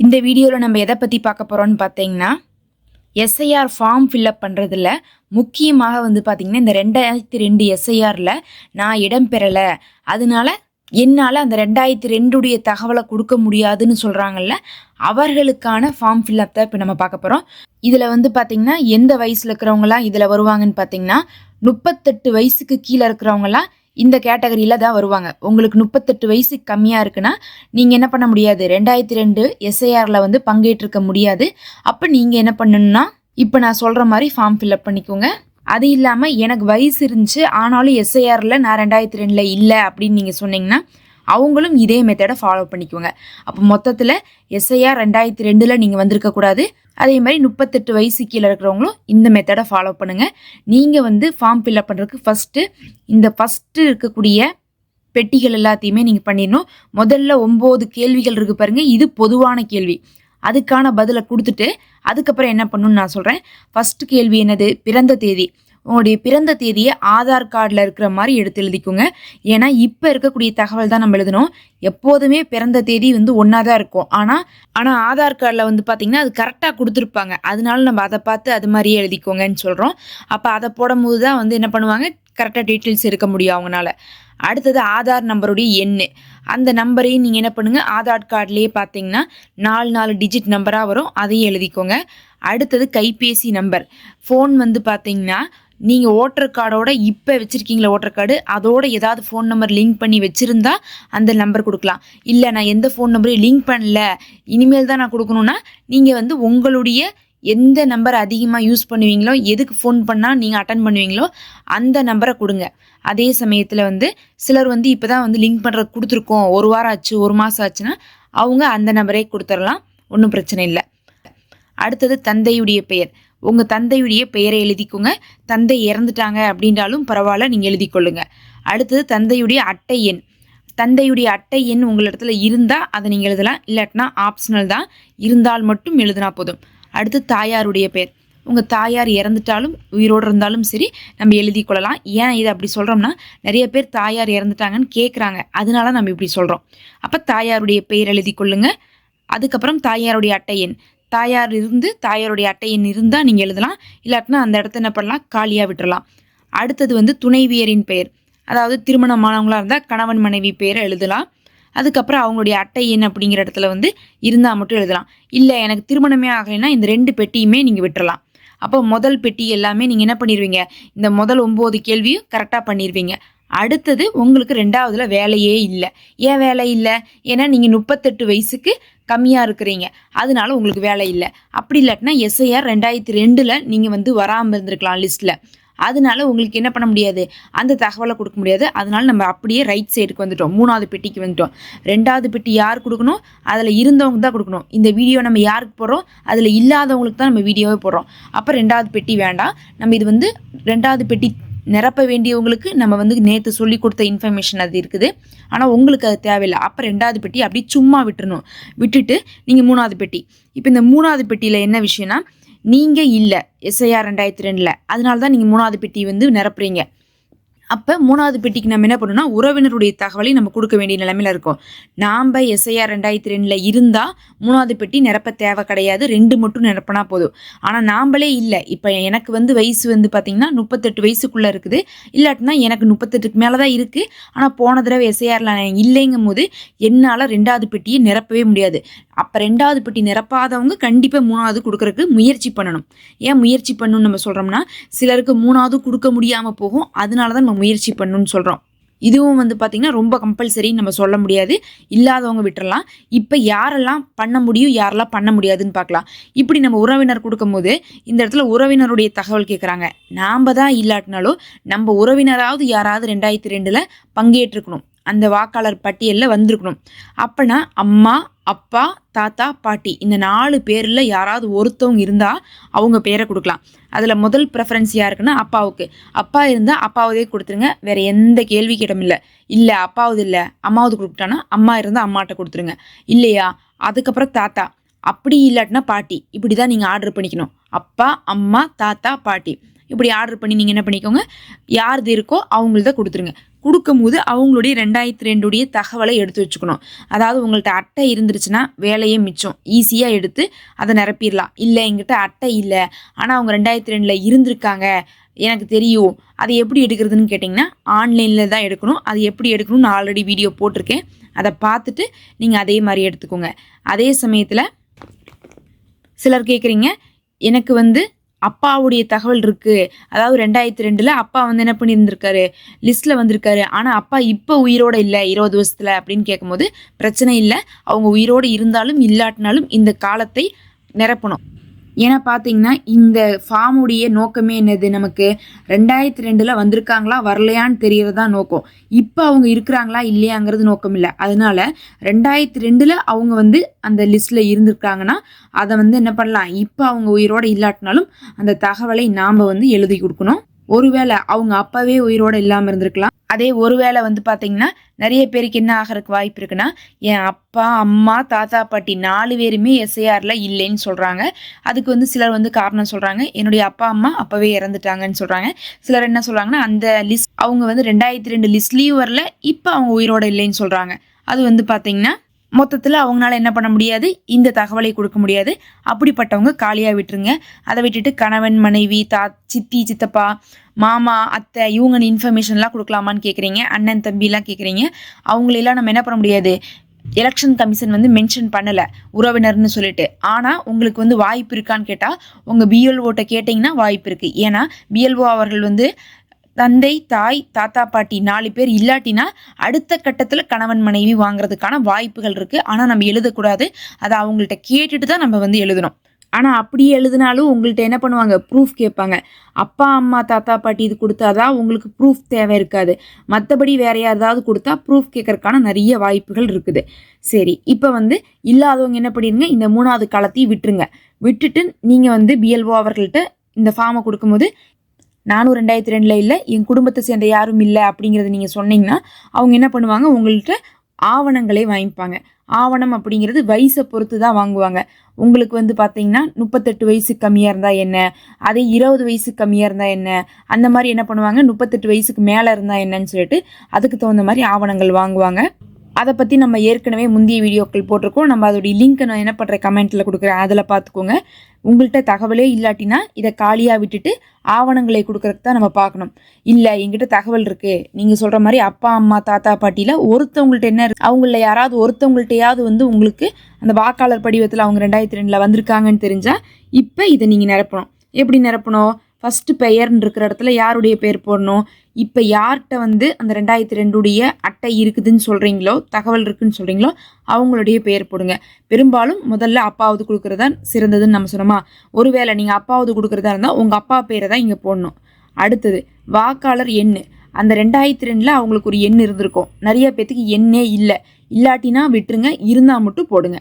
இந்த வீடியோவில் நம்ம எதை பற்றி பார்க்க போகிறோம்னு பார்த்தீங்கன்னா எஸ்ஐஆர் ஃபார்ம் ஃபில்அப் பண்ணுறதுல முக்கியமாக வந்து பார்த்திங்கன்னா இந்த ரெண்டாயிரத்தி ரெண்டு எஸ்ஐஆரில் நான் இடம் பெறலை. அதனால என்னால் அந்த ரெண்டாயிரத்தி ரெண்டுடைய தகவலை கொடுக்க முடியாதுன்னு சொல்கிறாங்கல்ல அவர்களுக்கான ஃபார்ம் ஃபில்அப் தான் இப்போ நம்ம பார்க்க போகிறோம் இதில் வந்து பார்த்திங்கன்னா எந்த வயசில் இருக்கிறவங்களாம் இதில் வருவாங்கன்னு பார்த்திங்கன்னா முப்பத்தெட்டு வயசுக்கு கீழே இருக்கிறவங்களாம் இந்த கேட்டகரியில் தான் வருவாங்க. உங்களுக்கு முப்பத்தெட்டு வயசு கம்மியாக இருக்குன்னா நீங்கள் என்ன பண்ண முடியாது. ரெண்டாயிரத்தி ரெண்டு எஸ்ஐஆரில் வந்து பங்கேற்றிருக்க முடியாது. அப்போ நீங்கள் என்ன பண்ணணும்னா இப்போ நான் சொல்கிற மாதிரி ஃபார்ம் ஃபில்அப் பண்ணிக்கோங்க. அது இல்லாமல் எனக்கு வயசு இருந்துச்சு ஆனாலும் எஸ்ஐஆரில் நான் ரெண்டாயிரத்தி ரெண்டில் இல்லை அப்படின்னு நீங்கள் சொன்னீங்கன்னா அவங்களும் இதே மெத்தடை ஃபாலோ பண்ணிக்குவாங்க. அப்போ மொத்தத்தில் எஸ்ஐஆர் ரெண்டாயிரத்தி ரெண்டில் நீங்கள் வந்திருக்கக்கூடாது. அதே மாதிரி முப்பத்தெட்டு வயசு கீழே இருக்கிறவங்களும் இந்த மெத்தடை ஃபாலோ பண்ணுங்கள் நீங்கள் வந்து ஃபார்ம் ஃபில்அப் பண்ணுறதுக்கு ஃபஸ்ட்டு இந்த ஃபஸ்ட்டு இருக்கக்கூடிய பெட்டிகள் எல்லாத்தையுமே நீங்கள் பண்ணிடணும். முதல்ல ஒம்பது கேள்விகள் இருக்குது பாருங்கள் இது பொதுவான கேள்வி. அதுக்கான பதிலை கொடுத்துட்டு அதுக்கப்புறம் என்ன பண்ணணும்னு நான் சொல்கிறேன் ஃபஸ்ட்டு கேள்வி என்னது? பிறந்த தேதி. உங்களுடைய பிறந்த தேதியை ஆதார் கார்டில் இருக்கிற மாதிரி எடுத்து எழுதிக்கோங்க. ஏன்னா இப்போ இருக்கக்கூடிய தகவல் தான் நம்ம எழுதணும். எப்போதுமே பிறந்த தேதி வந்து ஒன்றா தான் இருக்கும். ஆனால் ஆனால் ஆதார் கார்டில் வந்து பார்த்திங்கன்னா அது கரெக்டாக கொடுத்துருப்பாங்க. அதனால நம்ம அதை பார்த்து அது மாதிரியே எழுதிக்கோங்கன்னு சொல்கிறோம் அப்போ அதை போடும்போது தான் வந்து என்ன பண்ணுவாங்க? கரெக்டாக டீட்டெயில்ஸ் எடுக்க முடியும் அவங்களால அடுத்தது ஆதார் நம்பருடைய எண்ணு. அந்த நம்பரையும் நீங்கள் என்ன பண்ணுங்கள் ஆதார் கார்ட்லேயே பார்த்தீங்கன்னா நாலு நாலு டிஜிட் நம்பராக வரும். அதையும் எழுதிக்கோங்க. அடுத்தது கைபேசி நம்பர். ஃபோன் வந்து பார்த்தீங்கன்னா நீங்கள் ஓட்டர் கார்டோட இப்போ வச்சுருக்கீங்களா ஓட்டர் கார்டு அதோட ஏதாவது ஃபோன் நம்பர் லிங்க் பண்ணி வச்சுருந்தா அந்த நம்பர் கொடுக்கலாம். இல்லை நான் எந்த ஃபோன் நம்பரையும் லிங்க் பண்ணல. இனிமேல் தான் நான் கொடுக்கணுன்னா நீங்கள் வந்து உங்களுடைய எந்த நம்பர் அதிகமாக யூஸ் பண்ணுவீங்களோ எதுக்கு ஃபோன் பண்ணால் நீங்கள் அட்டன் பண்ணுவீங்களோ அந்த நம்பரை கொடுங்க. அதே சமயத்தில் வந்து சிலர் வந்து இப்போ தான் வந்து லிங்க் பண்ணுறது கொடுத்துருக்கோம். ஒரு வாரம் ஆச்சு ஒரு மாதம் ஆச்சுன்னா அவங்க அந்த நம்பரே கொடுத்துடலாம் ஒன்றும் பிரச்சனை இல்லை. அடுத்தது தந்தையுடைய பெயர். உங்கள் தந்தையுடைய பெயரை எழுதிக்கோங்க. தந்தை இறந்துட்டாங்க அப்படின்றாலும் பரவாயில்ல நீங்கள் எழுதிக்கொள்ளுங்க. அடுத்தது தந்தையுடைய அட்டை எண். தந்தையுடைய அட்டை எண் உங்களிடத்துல இருந்தால் அதை நீங்கள் எழுதலாம். இல்லாட்டினா ஆப்ஷனல் தான். இருந்தால் மட்டும் எழுதினா போதும். அடுத்து தாயாருடைய பேர் உங்கள் தாயார் இறந்துட்டாலும் உயிரோடு இருந்தாலும் சரி நம்ம எழுதி கொள்ளலாம் ஏன் இதை அப்படி சொல்கிறோம்னா நிறைய பேர் தாயார் இறந்துட்டாங்கன்னு கேட்குறாங்க அதனால நம்ம இப்படி சொல்கிறோம் அப்போ தாயாருடைய பெயர் எழுதி கொள்ளுங்கள் அதுக்கப்புறம் தாயாருடைய அட்டை எண். தாயார் இருந்து தாயாருடைய அட்டையின் இருந்தால் நீங்கள் எழுதலாம். இல்லாட்டினா அந்த இடத்த என்ன பண்ணலாம்? காலியாக விட்டுறலாம். அடுத்தது வந்து துணைவியரின் பெயர். அதாவது திருமணமானவங்களாக இருந்தால் கணவன் மனைவி பெயரை எழுதலாம். அதுக்கப்புறம் அவங்களுடைய அட்டை எண் அப்படிங்கிற இடத்துல வந்து இருந்தால் மட்டும் எழுதலாம். இல்லை எனக்கு திருமணமே ஆகலைன்னா இந்த ரெண்டு பெட்டியுமே நீங்கள் விட்டுறலாம். அப்போ முதல் பெட்டி எல்லாமே நீங்கள் என்ன பண்ணிடுவீங்க இந்த முதல் ஒம்பது கேள்வியும் கரெக்டாக பண்ணிடுவீங்க அடுத்தது உங்களுக்கு ரெண்டாவதுல வேலையே இல்லை. ஏன் வேலை இல்லை? ஏன்னா நீங்கள் முப்பத்தெட்டு வயசுக்கு கம்மியாக இருக்கிறீங்க. அதனால உங்களுக்கு வேலை இல்லை. அப்படி இல்லாட்டினா எஸ்ஐஆர் ரெண்டாயிரத்தி ரெண்டில் நீங்கள் வந்து வராமல் இருந்திருக்கலாம் லிஸ்ட்டில் அதனால உங்களுக்கு என்ன பண்ண முடியாது? அந்த தகவலை கொடுக்க முடியாது. அதனால நம்ம அப்படியே ரைட் சைடுக்கு வந்துட்டோம். மூணாவது பெட்டிக்கு வந்துட்டோம். ரெண்டாவது பெட்டி யார் கொடுக்கணும்? அதில் இருந்தவங்க தான் கொடுக்கணும். இந்த வீடியோ நம்ம யாருக்கு போடுறோம்? அதில் இல்லாதவங்களுக்கு தான் நம்ம வீடியோவே போடுறோம். அப்போ ரெண்டாவது பெட்டி வேண்டாம். நம்ம இது வந்து ரெண்டாவது பெட்டி நிரப்ப வேண்டியவங்களுக்கு நம்ம வந்து நேற்று சொல்லி கொடுத்த இன்ஃபர்மேஷன் அது இருக்குது. ஆனால் உங்களுக்கு அது தேவையில்லை. அப்போ ரெண்டாவது பெட்டி அப்படி சும்மா விட்டுறணும். விட்டுட்டு நீங்கள் மூணாவது பெட்டி. இப்போ இந்த மூணாவது பெட்டியில் என்ன விஷயம்னா நீங்கள் இல்லை. எஸ்ஐஆர் ரெண்டாயிரத்தி ரெண்டில். அதனால தான் நீங்கள் மூணாவது பெட்டி வந்து நிரப்புறீங்க. அப்போ மூணாவது பெட்டிக்கு நம்ம என்ன பண்ணணும்னா உறவினருடைய தகவலை நம்ம கொடுக்க வேண்டிய நிலைமையில் இருக்கோம். நாம் எஸ்ஐஆர் ரெண்டாயிரத்தி ரெண்டில் இருந்தால் மூணாவது பெட்டி நிரப்ப தேவை கிடையாது. ரெண்டு மட்டும் நிரப்பினா போதும். ஆனால் நாம்பளே இல்லை. இப்போ எனக்கு வந்து வயசு வந்து பார்த்திங்கன்னா முப்பத்தெட்டு வயசுக்குள்ளே இருக்குது. இல்லாட்டினா எனக்கு முப்பத்தெட்டுக்கு மேலே தான் இருக்குது ஆனால் போன தடவை எஸ்ஐஆரில் இல்லைங்கும் போது என்னால் ரெண்டாவது பெட்டியை நிரப்பவே முடியாது. அப்போ ரெண்டாவது பெட்டி நிரப்பாதவங்க கண்டிப்பாக மூணாவது கொடுக்குறக்கு முயற்சி பண்ணணும். ஏன் முயற்சி பண்ணணும்னு நம்ம சொல்கிறோம்னா சிலருக்கு மூணாவது கொடுக்க முடியாமல் போகும். அதனால தான் நம்ம முயற்சி பண்ணணும்னு சொல்கிறோம் இதுவும் வந்து பார்த்திங்கன்னா ரொம்ப கம்பல்சரின்னு நம்ம சொல்ல முடியாது. இல்லாதவங்க விட்டுறலாம். இப்போ யாரெல்லாம் பண்ண முடியும் யாரெல்லாம் பண்ண முடியாதுன்னு பார்க்கலாம் இப்படி நம்ம உறவினர் கொடுக்கும்போது இந்த இடத்துல உறவினருடைய தகவல் கேட்குறாங்க நாம் தான் இல்லாட்டினாலும் நம்ம உறவினராவது யாராவது ரெண்டாயிரத்தி ரெண்டில் பங்கேற்றுக்கணும் அந்த வாக்காளர் பட்டியலில் வந்திருக்கணும். அப்போனா அம்மா அப்பா தாத்தா பாட்டி இந்த நாலு பேரில் யாராவது ஒருத்தவங்க இருந்தால் அவங்க பேரை கொடுக்கலாம். அதில் முதல் ப்ரெஃபரன்ஸ் யாருக்குன்னா அப்பாவுக்கு. அப்பா இருந்தால் அப்பாவதே கொடுத்துருங்க. வேறு எந்த கேள்வி கிடம் இல்லை. இல்லை அப்பாவது இல்லை. அம்மாவது கொடுத்துட்டானா அம்மா இருந்தால் அம்மாட்ட கொடுத்துருங்க. இல்லையா? அதுக்கப்புறம் தாத்தா. அப்படி இல்லாட்டினா பாட்டி. இப்படி தான் நீங்கள் ஆர்டர் பண்ணிக்கணும். அப்பா அம்மா தாத்தா பாட்டி. இப்படி ஆர்டர் பண்ணி நீங்கள் என்ன பண்ணிக்கோங்க? யாருது இருக்கோ அவங்கள்தான் கொடுத்துருங்க. கொடுக்கும்போது அவங்களுடைய ரெண்டாயிரத்தி ரெண்டுடைய தகவலை எடுத்து வச்சுக்கணும். அதாவது உங்கள்கிட்ட அட்டை இருந்துருச்சுன்னா வேலையே மிச்சம். ஈஸியாக எடுத்து அதை நிரப்பிடலாம். இல்லை எங்கிட்ட அட்டை இல்லை. ஆனால் அவங்க ரெண்டாயிரத்தி ரெண்டில் இருந்திருக்காங்க. எனக்கு தெரியும். அது எப்படி எடுக்கிறதுன்னு கேட்டிங்கன்னா ஆன்லைனில் தான் எடுக்கணும். அது எப்படி எடுக்கணும்னு நான் ஆல்ரெடி வீடியோ போட்டிருக்கேன். அதை பார்த்துட்டு நீங்கள் அதே மாதிரி எடுத்துக்கோங்க. அதே சமயத்தில் சிலர் கேட்குறீங்க எனக்கு வந்து அப்பாவுடைய தகவல் இருக்குது அதாவது ரெண்டாயிரத்தி ரெண்டில் அப்பா வந்து என்ன பண்ணியிருந்திருக்காரு? லிஸ்ட்டில் வந்திருக்காரு. ஆனால் அப்பா இப்போ உயிரோடு இல்லை இருபது வருஷத்தில் அப்படின்னு கேட்கும்போது பிரச்சனை இல்லை. அவங்க உயிரோடு இருந்தாலும் இல்லாட்டினாலும் இந்த காலத்தை நிரப்பணும். ஏன்னா பார்த்தீங்கன்னா இந்த ஃபார்முடைய நோக்கமே என்னது? நமக்கு ரெண்டாயிரத்தி ரெண்டில் வந்திருக்காங்களா வரலையான்னு தெரியறது தான் நோக்கம். இப்போ அவங்க இருக்கிறாங்களா இல்லையாங்கிறது நோக்கம் இல்லை. அதனால ரெண்டாயிரத்தி ரெண்டில் அவங்க வந்து அந்த லிஸ்ட்டில் இருந்திருக்காங்கன்னா அதை வந்து என்ன பண்ணலாம்? இப்போ அவங்க உயிரோடு இல்லாட்டினாலும் அந்த தகவலை நாம் வந்து எழுதி கொடுக்கணும். ஒருவேளை அவங்க அப்பாவே உயிரோட இல்லாமல் இருந்திருக்கலாம். அதே ஒருவேளை வந்து பார்த்தீங்கன்னா நிறைய பேருக்கு என்ன ஆகிறதுக்கு வாய்ப்பு இருக்குன்னா என் அப்பா அம்மா தாத்தா பாட்டி நாலு பேருமே எஸ்ஐஆரில் இல்லைன்னு சொல்கிறாங்க அதுக்கு வந்து சிலர் வந்து காரணம் சொல்கிறாங்க என்னுடைய அப்பா அம்மா அப்போவே இறந்துட்டாங்கன்னு சொல்கிறாங்க சிலர் என்ன சொல்கிறாங்கன்னா அந்த லிஸ்ட் அவங்க வந்து ரெண்டாயிரத்தி ரெண்டு லிஸ்ட்லேயும் வரல இப்போ அவங்க உயிரோட இல்லைன்னு சொல்கிறாங்க அது வந்து பார்த்தீங்கன்னா மொத்தத்தில் அவங்களால என்ன பண்ண முடியாது? இந்த தகவலை கொடுக்க முடியாது. அப்படிப்பட்டவங்க காலியாக விட்டுருங்க. அதை விட்டுட்டு கணவன் மனைவி தா சித்தி சித்தப்பா மாமா அத்தை இவங்க இன்ஃபர்மேஷன்லாம் கொடுக்கலாமான்னு கேட்குறீங்க அண்ணன் தம்பிலாம் கேட்குறீங்க அவங்களெல்லாம் நம்ம என்ன பண்ண முடியாது? எலெக்ஷன் கமிஷன் வந்து மென்ஷன் பண்ணலை. உறவினர்னு சொல்லிட்டு. ஆனால் உங்களுக்கு வந்து வாய்ப்பு இருக்கான்னு கேட்டால் உங்கள் பிஎல்ஓட்ட கேட்டிங்கன்னா வாய்ப்பு இருக்குது ஏன்னா பிஎல்ஓ அவர்கள் வந்து தந்தை தாய் தாத்தா பாட்டி நாலு பேர் இல்லாட்டினா அடுத்த கட்டத்தில் கணவன் மனைவி வாங்குறதுக்கான வாய்ப்புகள் இருக்குது ஆனால் நம்ம எழுதக்கூடாது. அதை அவங்கள்ட்ட கேட்டுட்டு தான் நம்ம வந்து எழுதணும். ஆனால் அப்படியே எழுதினாலும் உங்கள்கிட்ட என்ன பண்ணுவாங்க? ப்ரூஃப் கேட்பாங்க. அப்பா அம்மா தாத்தா பாட்டி இது கொடுத்தாதான் உங்களுக்கு ப்ரூஃப் தேவை இருக்காது. மற்றபடி வேற யாராவது கொடுத்தா ப்ரூஃப் கேட்கறக்கான நிறைய வாய்ப்புகள் இருக்குது. சரி இப்போ வந்து இல்லாதவங்க என்ன பண்ணிடுங்க இந்த மூணாவது காலத்தையும் விட்டுருங்க. விட்டுட்டு நீங்கள் வந்து பிஎல்ஓ அவர்கள்ட்ட இந்த ஃபார்மை கொடுக்கும்போது நானும் ரெண்டாயிரத்தி ரெண்டில் இல்லை என் குடும்பத்தை சேர்ந்த யாரும் இல்லை அப்படிங்கிறத நீங்கள் சொன்னீங்கன்னா அவங்க என்ன பண்ணுவாங்க? உங்கள்கிட்ட ஆவணங்களே வாங்கிப்பாங்க. ஆவணம் அப்படிங்கிறது வயசை பொறுத்து தான் வாங்குவாங்க. உங்களுக்கு வந்து பார்த்தீங்கன்னா முப்பத்தெட்டு வயசு கம்மியாக இருந்தால் என்ன? அதே இருபது வயசு கம்மியாக இருந்தால் என்ன? அந்த மாதிரி என்ன பண்ணுவாங்க? முப்பத்தெட்டு வயசுக்கு மேலே இருந்தால் என்னன்னு சொல்லிட்டு அதுக்கு தகுந்த மாதிரி ஆவணங்கள் வாங்குவாங்க. அதை பற்றி நம்ம ஏற்கனவே முந்தைய வீடியோக்கள் போட்டிருக்கோம். நம்ம அதோடைய லிங்க்கை நான் என்ன பண்ணுறேன் கமெண்ட்டில் கொடுக்குறேன். அதில் பார்த்துக்கோங்க. உங்கள்கிட்ட தகவலே இல்லாட்டினா இதை காலியாக விட்டுட்டு ஆவணங்களை கொடுக்குறதுக்கு தான் நம்ம பார்க்கணும். இல்லை எங்கிட்ட தகவல் இருக்குது நீங்கள் சொல்கிற மாதிரி அப்பா அம்மா தாத்தா பாட்டியில் ஒருத்தவங்கள்ட்ட என்ன இருக்கு? அவங்கள யாராவது ஒருத்தவங்கள்ட்டையாவது வந்து உங்களுக்கு அந்த வாக்காளர் படிவத்தில் அவங்க ரெண்டாயிரத்தி ரெண்டில் வந்திருக்காங்கன்னு தெரிஞ்சால் இப்போ இதை நீங்கள் நிரப்பணும். எப்படி நிரப்பணும்? ஃபஸ்ட்டு பெயர்னு இருக்கிற இடத்துல யாருடைய பெயர் போடணும்? இப்போ யார்கிட்ட வந்து அந்த ரெண்டாயிரத்தி ரெண்டுடைய அட்டை இருக்குதுன்னு சொல்கிறீங்களோ தகவல் இருக்குதுன்னு சொல்கிறீங்களோ அவங்களுடைய பெயர் போடுங்க. பெரும்பாலும் முதல்ல அப்பாவது கொடுக்குறது தான் சிறந்ததுன்னு நம்ம சொன்னோமா? ஒருவேளை நீங்கள் அப்பாவது கொடுக்குறதா இருந்தால் உங்கள் அப்பா பேரை தான் இங்கே போடணும். அடுத்தது வாக்காளர் எண்ணு. அந்த ரெண்டாயிரத்தி ரெண்டில் அவங்களுக்கு ஒரு எண் இருந்திருக்கும். நிறைய பேத்துக்கு எண்ணே இல்லை. இல்லாட்டினா விட்டுருங்க இருந்தால் மட்டும் போடுங்க.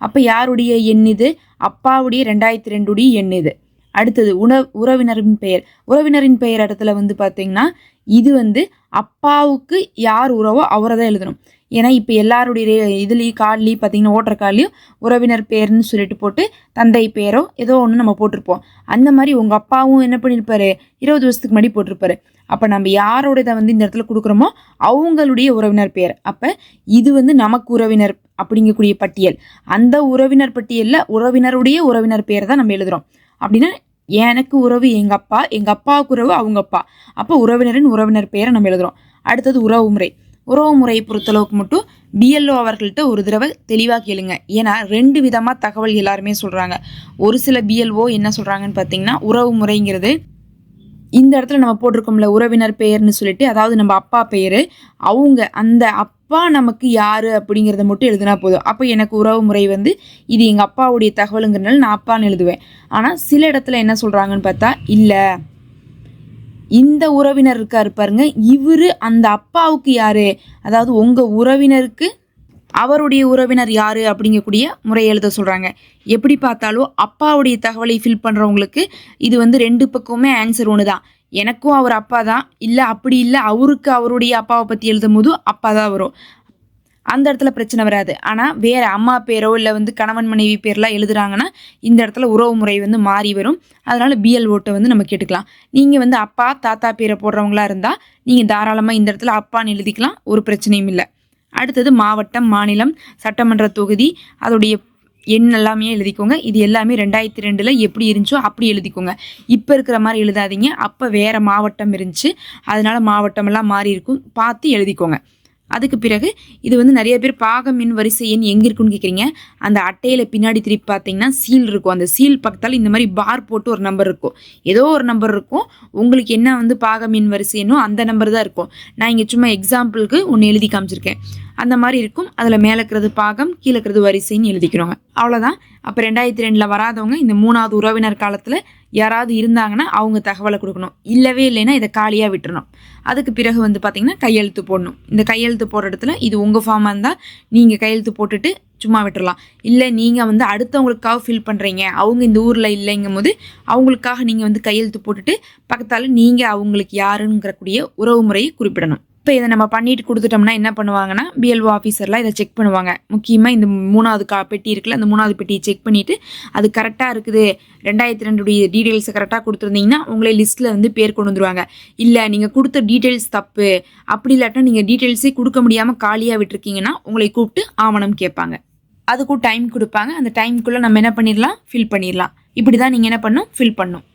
அப்போ யாருடைய எண் இது? அப்பாவுடைய ரெண்டாயிரத்தி ரெண்டுடைய எண் இது. அடுத்தது உண உறவினரின் பெயர். உறவினரின் பெயர் இடத்துல வந்து பார்த்தீங்கன்னா இது வந்து அப்பாவுக்கு யார் உறவோ அவரை தான் எழுதணும். ஏன்னா இப்போ எல்லாருடைய இதுலேயும் கார்ட்லேயும் பார்த்தீங்கன்னா ஓட்டர் கார்ட்லேயும் உறவினர் பேர்னு சொல்லிட்டு போட்டு தந்தை பேரோ ஏதோ ஒன்று நம்ம போட்டிருப்போம். அந்த மாதிரி உங்கள் அப்பாவும் என்ன பண்ணியிருப்பாரு இருபது வருஷத்துக்கு முன்னாடி போட்டிருப்பாரு. அப்போ நம்ம யாரோட இதை வந்து இந்த இடத்துல கொடுக்குறோமோ அவங்களுடைய உறவினர் பேர் அப்போ இது வந்து நமக்கு உறவினர் அப்படிங்கக்கூடிய பட்டியல். அந்த உறவினர் பட்டியலில் உறவினருடைய உறவினர் பேர் தான் நம்ம எழுதுகிறோம் அப்படின்னா எனக்கு உறவு எங்கள் அப்பா எங்கள் அப்பாவுக்கு உறவு அவங்க அப்பா. அப்போ உறவினரின் உறவினர் பேரை நம்ம எழுதுகிறோம் அடுத்தது உறவு முறை. உறவு முறையை பொறுத்தளவுக்கு மட்டும் பிஎல்ஓ அவர்கள்ட்ட ஒரு தடவை தெளிவாக கேளுங்க. ஏன்னா ரெண்டு விதமாக தகவல் எல்லாருமே சொல்கிறாங்க ஒரு சில பிஎல்ஓ என்ன சொல்கிறாங்கன்னு பார்த்தீங்கன்னா உறவு முறைங்கிறது இந்த இடத்துல நம்ம போட்டிருக்கோம்ல உறவினர் பெயர்னு சொல்லிட்டு அதாவது நம்ம அப்பா பெயர் அவங்க அந்த அப் அப்பா நமக்கு யார் அப்படிங்கிறத மட்டும் எழுதினா போதும். அப்போ எனக்கு உறவு முறை வந்து இது எங்கள் அப்பாவுடைய தகவலுங்கிறனால நான் அப்பான்னு எழுதுவேன். ஆனால் சில இடத்துல என்ன சொல்கிறாங்கன்னு பார்த்தா இல்லை. இந்த உறவினர் இருக்காரு பாருங்க இவர் அந்த அப்பாவுக்கு யார்? அதாவது உங்கள் உறவினருக்கு அவருடைய உறவினர் யார் அப்படிங்கக்கூடிய முறை எழுத சொல்கிறாங்க எப்படி பார்த்தாலும் அப்பாவுடைய தகவலை ஃபில் பண்ணுறவங்களுக்கு இது வந்து ரெண்டு பக்கமுமே ஆன்சர் ஒன்று தான் எனக்கும் அவர் அப்பா தான். இல்லை அப்படி இல்லை அவருக்கு அவருடைய அப்பாவை பற்றி எழுதும் போது அப்பா தான் வரும். அந்த இடத்துல பிரச்சனை வராது. ஆனால் வேறு அம்மா பேரோ இல்லை வந்து கணவன் மனைவி பேர்லாம் எழுதுறாங்கன்னா இந்த இடத்துல உறவு முறை வந்து மாறி வரும். அதனால் பிஎல் ஓட்டை வந்து நம்ம கேட்டுக்கலாம். நீங்கள் வந்து அப்பா தாத்தா பேரை போடுறவங்களா இருந்தால் நீங்கள் தாராளமாக இந்த இடத்துல அப்பான்னு எழுதிக்கலாம். ஒரு பிரச்சனையும் இல்லை. அடுத்தது மாவட்டம் மாநிலம் சட்டமன்ற தொகுதி அதோடைய எண் எல்லாமே எழுதிக்கோங்க. இது எல்லாமே ரெண்டாயிரத்தி ரெண்டில் எப்படி இருந்துச்சோ அப்படி எழுதிக்கோங்க. இப்போ இருக்கிற மாதிரி எழுதாதீங்க. அப்போ வேறு மாவட்டம் இருந்துச்சு. அதனால மாவட்டமெல்லாம் மாறி இருக்கும். பார்த்து எழுதிக்கோங்க. அதுக்கு பிறகு இது வந்து நிறைய பேர் பாகம் மின் வரிசை எண் எங்கே இருக்குன்னு கேட்குறீங்க அந்த அட்டையில் பின்னாடி திருப்பி பார்த்தீங்கன்னா சீல் இருக்கும். அந்த சீல் பக்கத்தால் இந்த மாதிரி பார் போட்டு ஒரு நம்பர் இருக்கும். ஏதோ ஒரு நம்பர் இருக்கும். உங்களுக்கு என்ன வந்து பாகம் மின் வரிசை எண்ணோ அந்த நம்பர் தான் இருக்கும். நான் இங்கே சும்மா எக்ஸாம்பிளுக்கு ஒன்று எழுதி காமிச்சிருக்கேன். அந்த மாதிரி இருக்கும். அதில் மேலே இருக்கிறது பாகம் கீழே இருக்கிறது வரிசைன்னு எழுதிக்கிறோங்க. அவ்வளோதான் அப்போ ரெண்டாயிரத்தி ரெண்டில் வராதவங்க இந்த மூணாவது உறவினர் காலத்தில் யாராவது இருந்தாங்கன்னா அவங்க தகவலை கொடுக்கணும். இல்லவே இல்லைன்னா இதை காலியாக விட்டுறணும். அதுக்கு பிறகு வந்து பார்த்திங்கன்னா கையெழுத்து போடணும். இந்த கையெழுத்து போடுற இடத்துல இது உங்கள் ஃபார்மாக இருந்தால் நீங்கள் கையெழுத்து போட்டுட்டு சும்மா விட்டுறலாம். இல்லை நீங்கள் வந்து அடுத்தவங்களுக்காக ஃபில் பண்ணுறீங்க அவங்க இந்த ஊரில் இல்லைங்கும் போது அவங்களுக்காக நீங்கள் வந்து கையெழுத்து போட்டுட்டு பக்கத்தால் நீங்கள் அவங்களுக்கு யாருங்கிறக்கூடிய உறவு முறையை குறிப்பிடணும். இப்போ இதை நம்ம பண்ணிட்டு கொடுத்துட்டோம்னா என்ன பண்ணுவாங்கன்னா பிஎல்ஓ ஆஃபீஸர்லாம் இதை செக் பண்ணுவாங்க. முக்கியமாக இந்த மூணாவது கா பெட்டி இருக்குல்ல அந்த மூணாவது பெட்டியை செக் பண்ணிவிட்டு அது கரெக்டாக இருக்குது. ரெண்டாயிரத்தி ரெண்டுடைய டீட்டெயில்ஸை கரெக்டாக கொடுத்துருந்தீங்கன்னா உங்களே லிஸ்ட்டில் வந்து பேர் கொண்டு வந்துருவாங்க. இல்லை நீங்கள் கொடுத்த டீட்டெயில்ஸ் தப்பு. அப்படி இல்லாட்டா நீங்கள் டீட்டெயில்ஸே கொடுக்க முடியாமல் காலியாக விட்டுருக்கீங்கன்னா உங்களை கூப்பிட்டு ஆவணம் கேட்பாங்க. அதுக்கும் டைம் கொடுப்பாங்க. அந்த டைம்குள்ளே நம்ம என்ன பண்ணிடலாம் ஃபில் பண்ணிடலாம் இப்படி தான் நீங்கள் என்ன பண்ணும்? ஃபில் பண்ணும்.